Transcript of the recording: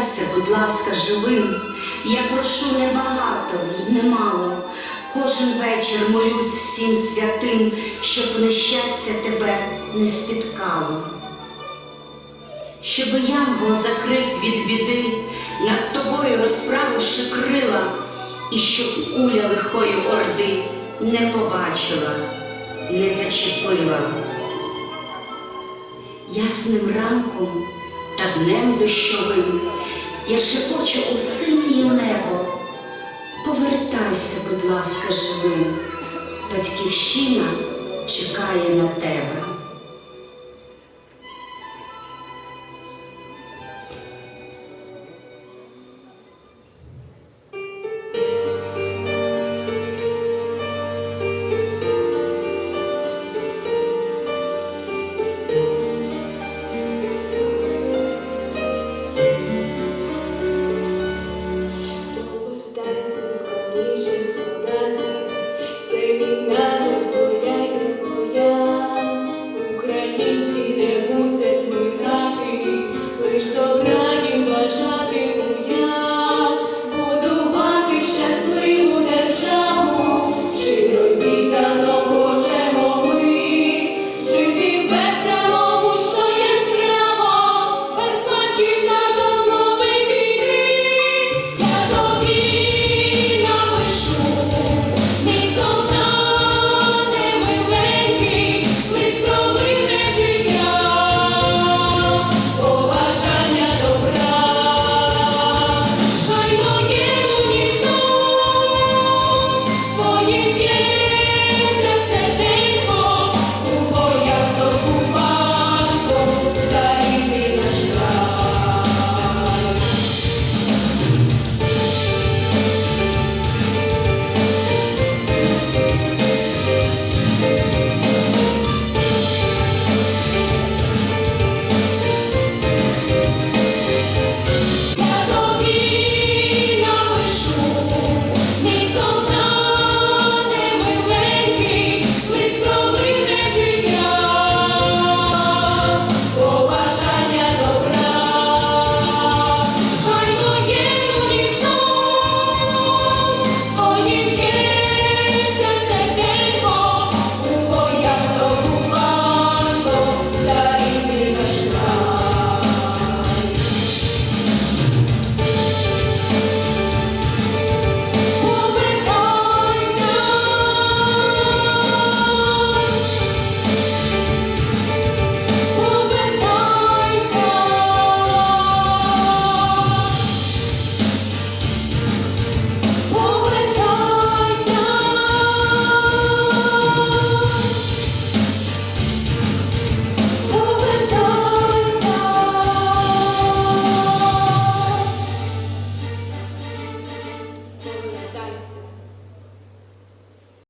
повертайся, будь ласка, живим. Я прошу небагато й немало. Кожен вечір молюсь всім святим, щоб нещастя тебе не спіткало. Щоб янгол закрив від біди, над тобою розправивши крила, і щоб куля лихої орди не побачила, не зачепила. Ясним ранком та днем дощовим я шепочу у синє небо. Повертайся, будь ласка, живим, батьківщина чекає на тебе.